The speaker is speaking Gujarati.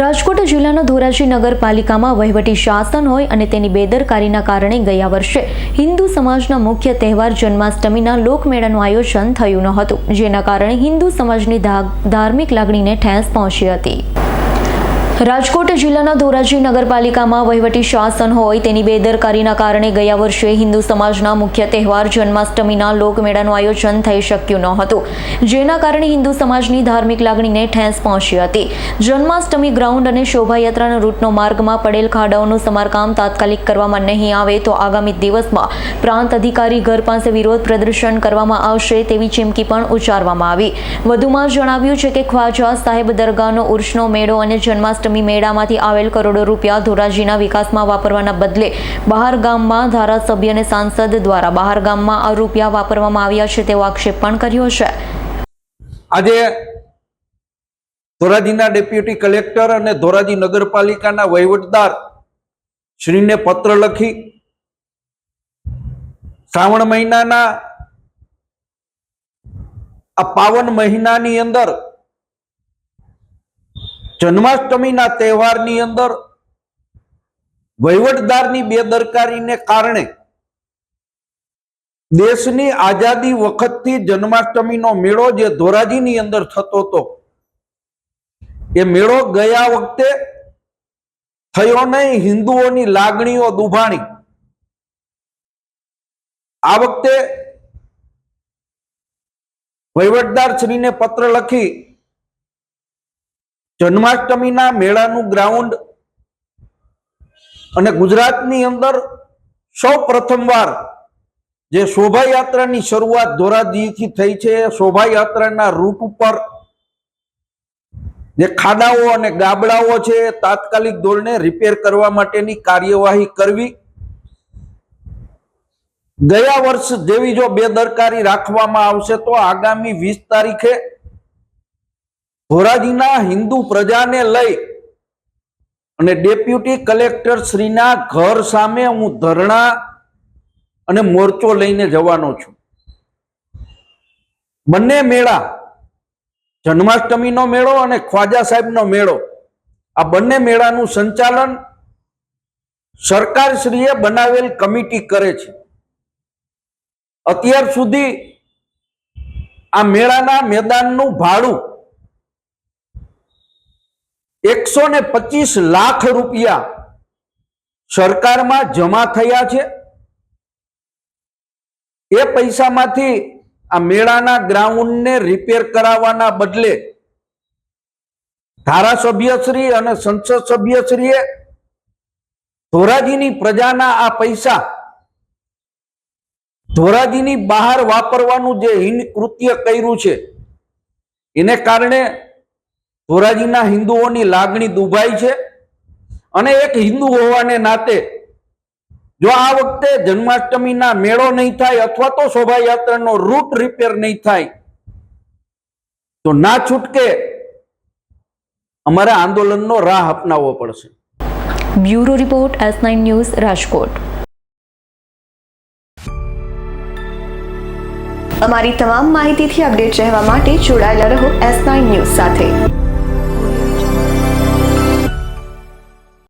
રાજકોટ જિલ્લાના ધોરાજી નગરપાલિકામાં વહીવટી શાસન હોય અને તેની બેદરકારીના કારણે ગયા વર્ષે હિન્દુ સમાજના મુખ્ય તહેવાર જન્માષ્ટમીના લોકમેળાનું આયોજન થયું ન હતું, જેના કારણે હિન્દુ સમાજની ધાર્મિક લાગણીને ઠેસ પહોંચી હતી. રાજકોટ જિલ્લાના ધોરાજી નગરપાલિકામાં વહીવટી શાસન હોય તેની બેદરકારીના કારણે ગયા વર્ષે હિન્દુ સમાજના મુખ્ય તહેવાર જન્માષ્ટમીના લોકમેળાનું આયોજન થઈ શક્યું ન હતું જેના કારણે હિન્દુ સમાજની ધાર્મિક લાગણીને ઠેંસ પહોંચી હતી. જન્માષ્ટમી ગ્રાઉન્ડ અને શોભાયાત્રાના રૂટનો માર્ગમાં પડેલ ખાડાઓનું સમારકામ તાત્કાલિક કરવામાં નહીં આવે તો આગામી દિવસમાં પ્રાંત અધિકારી ઘર પાસે વિરોધ પ્રદર્શન કરવામાં આવશે તેવી ચીમકી પણ ઉચ્ચારવામાં આવી. વધુમાં જણાવ્યું છે કે ખ્વાજા સાહેબ દરગાહનો ઉર્ષનો મેળો અને જન્માષ્ટમી મેળામાંથી આવેલ કરોડો રૂપિયા ધોરાજીના વિકાસમાં વાપરવાના બદલે બહાર ગામમાં ધારાસભ્ય અને સાંસદ દ્વારા બહાર ગામમાં આ રૂપિયા વાપરવામાં આવ્યા છે તેવો આક્ષેપ પણ કર્યો છે. આજે ધોરાજીના ડેપ્યુટી કલેક્ટર અને ધોરાજી નગરપાલિકાના વહીવટદાર શ્રીને પત્ર લખી શ્રાવણ મહિનાના આ પાવન મહિનાની અંદર જન્માષ્ટમીના તહેવારની અંદર વહીવટદારની બેદરકારીને કારણે દેશની આઝાદી વખતથી જન્માષ્ટમીનો મેળો જે ધોરાજીની અંદર થતો હતો, એ મેળો ગયા વખતે થયો નહીં. હિન્દુઓની લાગણીઓ દુભાણી. આ વખતે વહીવટદાર શ્રીને પત્ર લખી જન્માષ્ટમીના મેળાનું ગ્રાઉન્ડ અને ગુજરાતની અંદર સૌ પ્રથમવાર જે શોભાયાત્રાની શરૂઆત ધોરાજીથી થઈ છે, શોભાયાત્રાના રૂટ ઉપર જે ખાડાઓ અને ગાબડાઓ છે, તાત્કાલિક ધોરણે રિપેર કરવા માટેની કાર્યવાહી કરવી. ગયા વર્ષ જેવી જો બેદરકારી રાખવામાં આવશે તો આગામી વીસ તારીખે ધોરાજીના હિન્દુ પ્રજાને લઈ અને ડેપ્યુટી કલેક્ટર શ્રીના ઘર સામે હું ધરણા અને મોરચો લઈને જવાનો છું. બંને મેળા જન્માષ્ટમીનો મેળો અને ખ્વાજા સાહેબનો મેળો. આ બંને મેળાનું સંચાલન સરકારશ્રીએ બનાવેલ કમિટી કરે છે. અત્યાર સુધી આ મેળાના મેદાનનું ભાડું એકસો ને પચીસ લાખ રૂપિયા સરકારમાં જમા થયા છે. એ પૈસામાંથી આ મેળાના ગ્રાઉન્ડને રિપેર કરાવવાના બદલે ધારાસભ્યશ્રી અને સંસદ સભ્યશ્રીએ ધોરાજીની પ્રજાના આ પૈસા ધોરાજીની બહાર વાપરવાનું જે હિન કૃત્ય કર્યું છે, એને કારણે ધોરાજીના હિન્દુઓની લાગણી દુભાઈ છે અને એક હિન્દુ હોવાને નાતે જો આ વખતે જન્માષ્ટમીના મેળો નહીં થાય અથવા તો શોભાયાત્રાનો રૂટ રિપેર નહીં થાય તો ના છૂટકે અમારે આંદોલનનો રાહ અપનાવવો પડશે. Bureau report S nine news Rajkot. અમારી તમામ માહિતીથી અપડેટ રહેવા માટે જોડાયેલા રહો એસ નાઇન ન્યૂઝ સાથે.